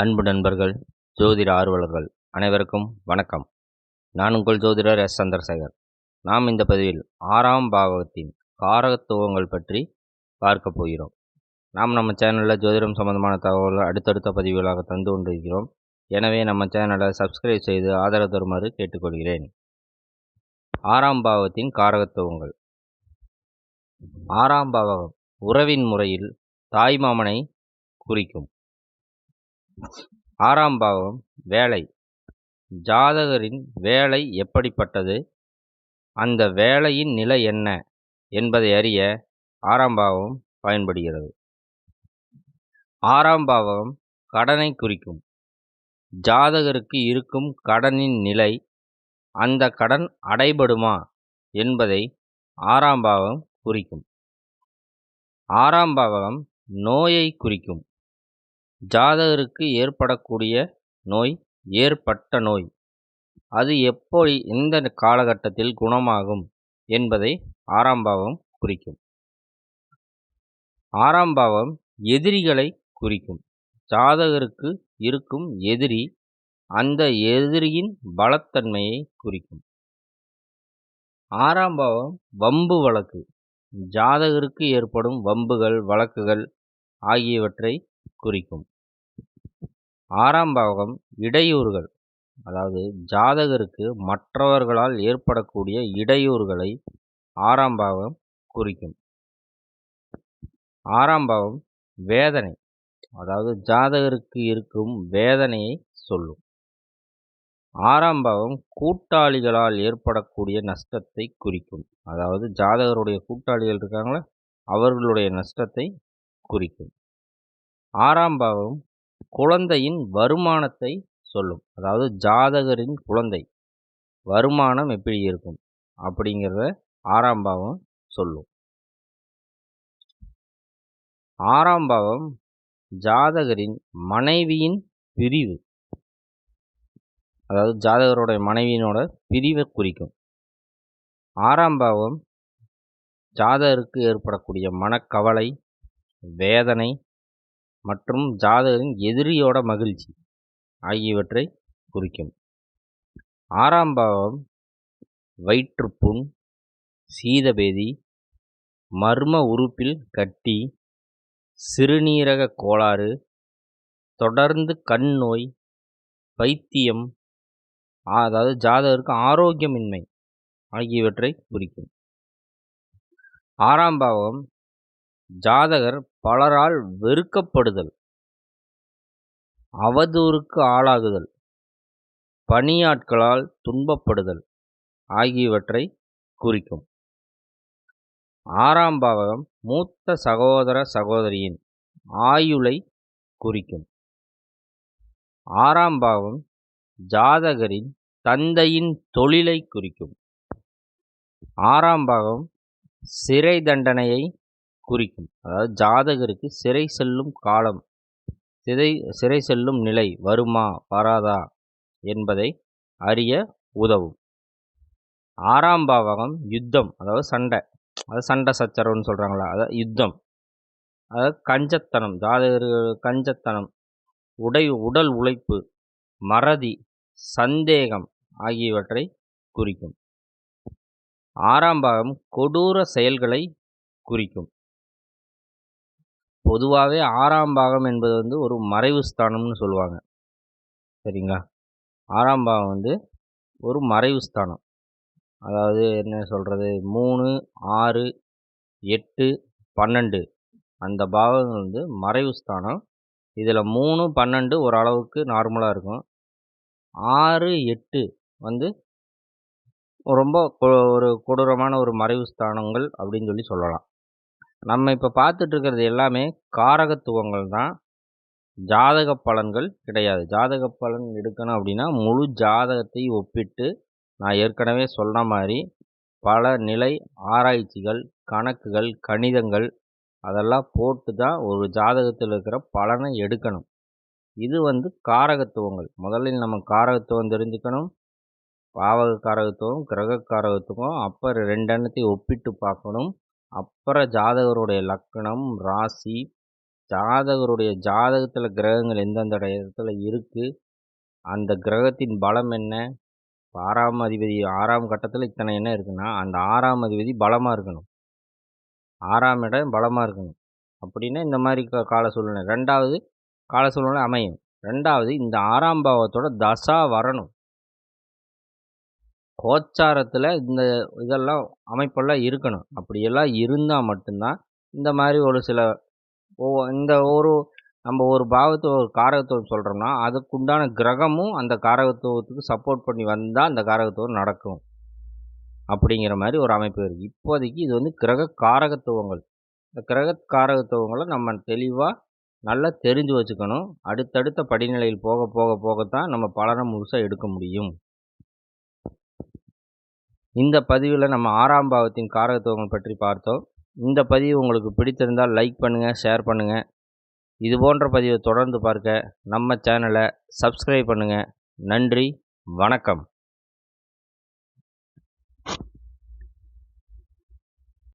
அன்பு நண்பர்கள் ஜோதிட ஆர்வலர்கள் அனைவருக்கும் வணக்கம். நான் உங்கள் ஜோதிடர் எஸ். சந்திரசேகர். நாம் இந்த பதிவில் ஆறாம் பாகவத்தின் காரகத்துவங்கள் பற்றி பார்க்க போகிறோம். நாம் நம்ம சேனலில் ஜோதிடம் சம்பந்தமான தகவல்கள் அடுத்தடுத்த பதிவுகளாக தந்து கொண்டிருக்கிறோம். எனவே நம்ம சேனலை சப்ஸ்கிரைப் செய்து ஆதரவு தருமாறு கேட்டுக்கொள்கிறேன். ஆறாம் பாவத்தின் காரகத்துவங்கள். ஆறாம் பாவகம் உறவின் முறையில் தாய்மாமனை குறிக்கும். ஆறாம் பாவம் வேலை. ஜாதகரின் வேலை எப்படிப்பட்டது? அந்த வேலையின் நிலை என்ன என்பதை அறிய ஆறாம் பாவம் பயன்படுகிறது. ஆறாம் பாவம் கடனை குறிக்கும். ஜாதகருக்கு இருக்கும் கடனின் நிலை அந்த கடன் அடைபடுமா என்பதை ஆறாம் பாவம் குறிக்கும். ஆறாம் பாவம் நோயை குறிக்கும். ஜாதகருக்கு ஏற்படக்கூடிய நோய் ஏற்பட்ட நோய். அது எப்படி எந்த காலகட்டத்தில் குணமாகும் என்பதை ஆறாம் பாவம் குறிக்கும். ஆறாம் பாவம் எதிரிகளை குறிக்கும். ஜாதகருக்கு இருக்கும் எதிரி அந்த எதிரியின் பலத்தன்மையை குறிக்கும். ஆறாம் பாவம் வம்பு வழக்கு. ஜாதகருக்கு ஏற்படும் வம்புகள் வழக்குகள் ஆகியவற்றை குறிக்கும். ஆறாம் பாவகம் இடையூறுகள். அதாவது ஜாதகருக்கு மற்றவர்களால் ஏற்படக்கூடிய இடையூறுகளை ஆறாம் பாவம் குறிக்கும். ஆறாம் பாவம் வேதனை. அதாவது ஜாதகருக்கு இருக்கும் வேதனையை சொல்லும். ஆறாம் பாவம் கூட்டாளிகளால் ஏற்படக்கூடிய நஷ்டத்தை குறிக்கும். அதாவது ஜாதகருடைய கூட்டாளிகள் இருக்காங்களே? அவர்களுடைய நஷ்டத்தை குறிக்கும். ஆறாம் பாவம் குழந்தையின் வருமானத்தை சொல்லும். அதாவது ஜாதகரின் குழந்தை வருமானம் எப்படி இருக்கும் அப்படிங்கிறத ஆறாம் பாவம் சொல்லும். ஆறாம் பாவம் ஜாதகரின் மனைவியின் பிரிவு. அதாவது ஜாதகருடைய மனைவியினோட பிரிவை குறிக்கும். ஆறாம் பாவம் ஜாதகருக்கு ஏற்படக்கூடிய மனக்கவலை வேதனை மற்றும் ஜாதகரின் எதிரியோட மகிழ்ச்சி ஆகியவற்றை குறிக்கும். ஆறாம் பாவம் வயிற்றுப்புண் சீதபேதி மர்ம உறுப்பில் கட்டி சிறுநீரக கோளாறு தொடர்ந்து கண் நோய் பைத்தியம் அதாவது ஜாதகருக்கு ஆரோக்கியமின்மை ஆகியவற்றை குறிக்கும். ஆறாம் பாவம் ஜாதகர் பலரால் வெறுக்கப்படுதல் அவதூறுக்கு ஆளாகுதல் பணியாட்களால் துன்பப்படுதல் ஆகியவற்றை குறிக்கும். ஆறாம் பாவகம் மூத்த சகோதர சகோதரியின் ஆயுளை குறிக்கும். ஆறாம் பாவம் ஜாதகரின் தந்தையின் தொழிலை குறிக்கும். ஆறாம் பாகம் சிறை தண்டனையை குறிக்கும். அதாவது ஜாதகருக்கு சிறை செல்லும் காலம் சிறை சிறை செல்லும் நிலை வருமா வராதா என்பதை அறிய உதவும். ஆறாம் பாவகம் யுத்தம் அதாவது சண்டை. அதாவது சண்டை சச்சரவுன்னு சொல்கிறாங்களா அதாவது யுத்தம். அதாவது கஞ்சத்தனம் ஜாதகர் கஞ்சத்தனம் உடை உடல் உழைப்பு மறதி சந்தேகம் ஆகியவற்றை குறிக்கும். ஆறாம் பாகம் கொடூர செயல்களை குறிக்கும். பொதுவாகவே ஆறாம் பாகம் என்பது வந்து ஒரு மறைவு ஸ்தானம்னு சொல்லுவாங்க. சரிங்களா? ஆறாம் பாகம் வந்து ஒரு மறைவு ஸ்தானம். அதாவது என்ன சொல்கிறது மூணு ஆறு எட்டு பன்னெண்டு. அந்த பாகங்கள் வந்து மறைவு ஸ்தானம். இதில் மூணு பன்னெண்டு ஓரளவுக்கு நார்மலாக இருக்கும். ஆறு எட்டு வந்து ரொம்ப ஒரு கொடூரமான ஒரு மறைவு ஸ்தானங்கள் அப்படின்னு சொல்லி சொல்லலாம். நம்ம இப்போ பார்த்துட்ருக்கிறது எல்லாமே காரகத்துவங்கள் தான். ஜாதக பலன்கள் கிடையாது. ஜாதக பலன் எடுக்கணும் அப்படின்னா முழு ஜாதகத்தை ஒப்பிட்டு நான் ஏற்கனவே சொன்ன மாதிரி பல நிலை ஆராய்ச்சிகள் கணக்குகள் கணிதங்கள் அதெல்லாம் போட்டு தான் ஒரு ஜாதகத்தில் இருக்கிற பலனை எடுக்கணும். இது வந்து காரகத்துவங்கள். முதலில் நம்ம காரகத்துவம் தெரிஞ்சுக்கணும். பாவக காரகத்துவம் கிரக காரகத்துவம் அப்போ ரெண்டு எண்ணத்தையும் ஒப்பிட்டு பார்க்கணும். அப்புறம் ஜாதகருடைய லக்கணம் ராசி. ஜாதகருடைய ஜாதகத்தில் கிரகங்கள் எந்தெந்த இடத்துல இருக்குது அந்த கிரகத்தின் பலம் என்ன? ஆறாம் அதிபதி ஆறாம் கட்டத்தில் இத்தனை என்ன இருக்குன்னா அந்த ஆறாம் அதிபதி பலமாக இருக்கணும். ஆறாம் இடம் பலமாக இருக்கணும். அப்படின்னா இந்த மாதிரி கால சூழ்நிலை. ரெண்டாவது கால சூழ்நிலை அமையும். ரெண்டாவது இந்த ஆறாம் பாவத்தோட தசா வரணும். கோச்சாரத்தில் இந்த இதெல்லாம் அமைப்பெல்லாம் இருக்கணும். அப்படியெல்லாம் இருந்தால் மட்டும்தான் இந்த மாதிரி ஒரு சில இந்த ஒரு நம்ம ஒரு பாவத்தை ஒரு காரகத்துவம் சொல்கிறோம்னா அதுக்குண்டான கிரகமும் அந்த காரகத்துவத்துக்கு சப்போர்ட் பண்ணி வந்தால் அந்த காரகத்துவம் நடக்கும். அப்படிங்கிற மாதிரி ஒரு அமைப்பு இருக்குது இப்போதைக்கு இது வந்து கிரக காரகத்துவங்கள். இந்த கிரக காரகத்துவங்களை நம்ம தெளிவாக நல்லா தெரிஞ்சு வச்சுக்கணும். அடுத்தடுத்த படிநிலையில் போக போக போகத்தான் நம்ம பலனை முழுசாக எடுக்க முடியும். இந்த பதிவில் நம்ம ஆறாம் பாவத்தின் காரகத்துவங்கள் பற்றி பார்த்தோம். இந்த பதிவு உங்களுக்கு பிடித்திருந்தால் லைக் பண்ணுங்கள் ஷேர் பண்ணுங்கள் இது போன்ற பதிவை தொடர்ந்து பார்க்க நம்ம சேனலை சப்ஸ்கிரைப் பண்ணுங்கள் நன்றி வணக்கம்.